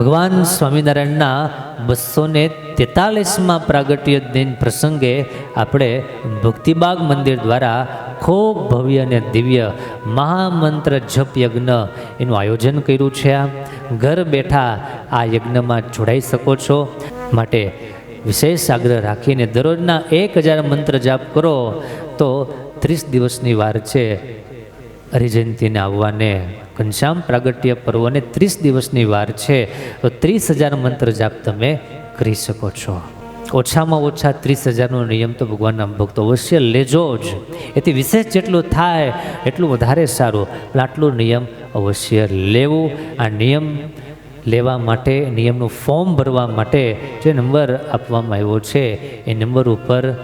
ભગવાન સ્વામિનારાયણના બસો ને તેતાલીસમાં પ્રાગટ્ય દિન પ્રસંગે આપણે ભક્તિબાગ મંદિર દ્વારા ખૂબ ભવ્ય અને દિવ્ય મહામંત્ર જપ યજ્ઞ એનું આયોજન કર્યું છે આ. ઘર બેઠા આ યજ્ઞમાં જોડાઈ શકો છો. માટે વિશેષ આગ્રહ રાખીને દરરોજના એક હજાર મંત્ર જાપ કરો તો ત્રીસ દિવસની વાર છે. હરિજયંતીને આવવાને ઘનશ્યામ પ્રાગટ્ય પર્વને ત્રીસ દિવસની વાર છે, તો ત્રીસ હજાર મંત્ર જાપ તમે કરી શકો છો. ઓછામાં ઓછા ત્રીસ હજારનો નિયમ તો ભગવાનના ભક્તો અવશ્ય લેજો જ. એથી વિશેષ જેટલું થાય, એટલું વધારે સારું. પણ આટલું નિયમ અવશ્ય લેવો. આ નિયમ લેવા માટે, નિયમનું ફોર્મ ભરવા માટે જે નંબર આપવામાં આવ્યો છે, એ નંબર ઉપર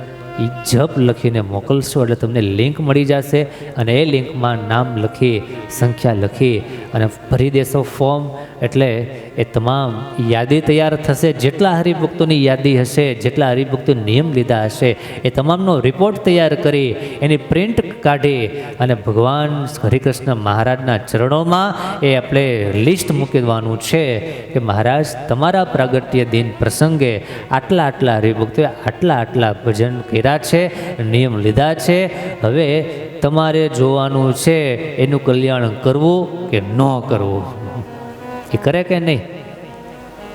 એ જપ લખીને મોકલશો એટલે તમને લિંક મળી જશે અને એ લિંકમાં નામ લખી, સંખ્યા લખી અને ભરી દેશો ફોર્મ એટલે એ તમામ યાદી તૈયાર થશે. જેટલા હરિભક્તોની યાદી હશે, જેટલા હરિભક્તો નિયમ લીધા હશે, એ તમામનો રિપોર્ટ તૈયાર કરી, એની પ્રિન્ટ કાઢી અને ભગવાન હરિકૃષ્ણ મહારાજના ચરણોમાં એ આપણે લિસ્ટ મૂકી દેવાનું છે કે મહારાજ, તમારા પ્રાગટ્ય દિન પ્રસંગે આટલા આટલા હરિભક્તોએ આટલા આટલા ભજન કર્યા છે, નિયમ લીધા છે. હવે તમારે જોવાનું છે એનું કલ્યાણ કરવું કે ન કરવું? એ કરે કે નહીં?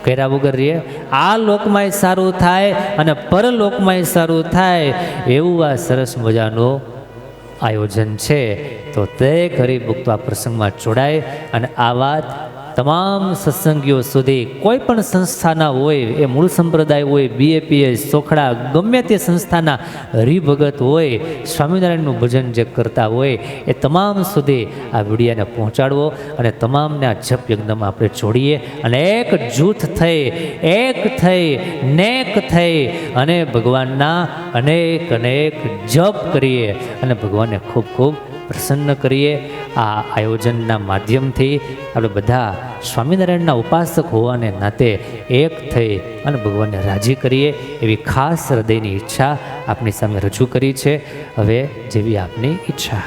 કર્યા વગર રહીએ? આ લોકમાંય સારું થાય અને પરલોકમાંય સારું થાય એવું આ સરસ મજાનું આયોજન છે. તો તે હરિભક્તો આ પ્રસંગમાં જોડાય અને આ વાત તમામ સત્સંગીઓ સુધી કોઈ પણ સંસ્થાના હોય, એ મૂળ સંપ્રદાય હોય બીએપીએસ ચોખડા ગમે તે સંસ્થાના હરિભગત હોય, સ્વામિનારાયણનું ભજન જે કરતા હોય, એ તમામ સુધી આ વિડીયાને પહોંચાડવો અને તમામને આ જપ યજ્ઞમાં આપણે જોડીએ અને એક જૂથ થઈ, એક થઈ, નેક થઈ અને ભગવાનના અનેક અનેક જપ કરીએ અને ભગવાનને ખૂબ ખૂબ પ્રસન્ન કરીએ. આ આયોજનના માધ્યમથી આપણે બધા સ્વામિનારાયણના ઉપાસક હોવાને નાતે એક થઈ અને ભગવાનને રાજી કરીએ એવી ખાસ હૃદયની ઈચ્છા આપની સામે રજૂ કરી છે. હવે જેવી આપની ઈચ્છા.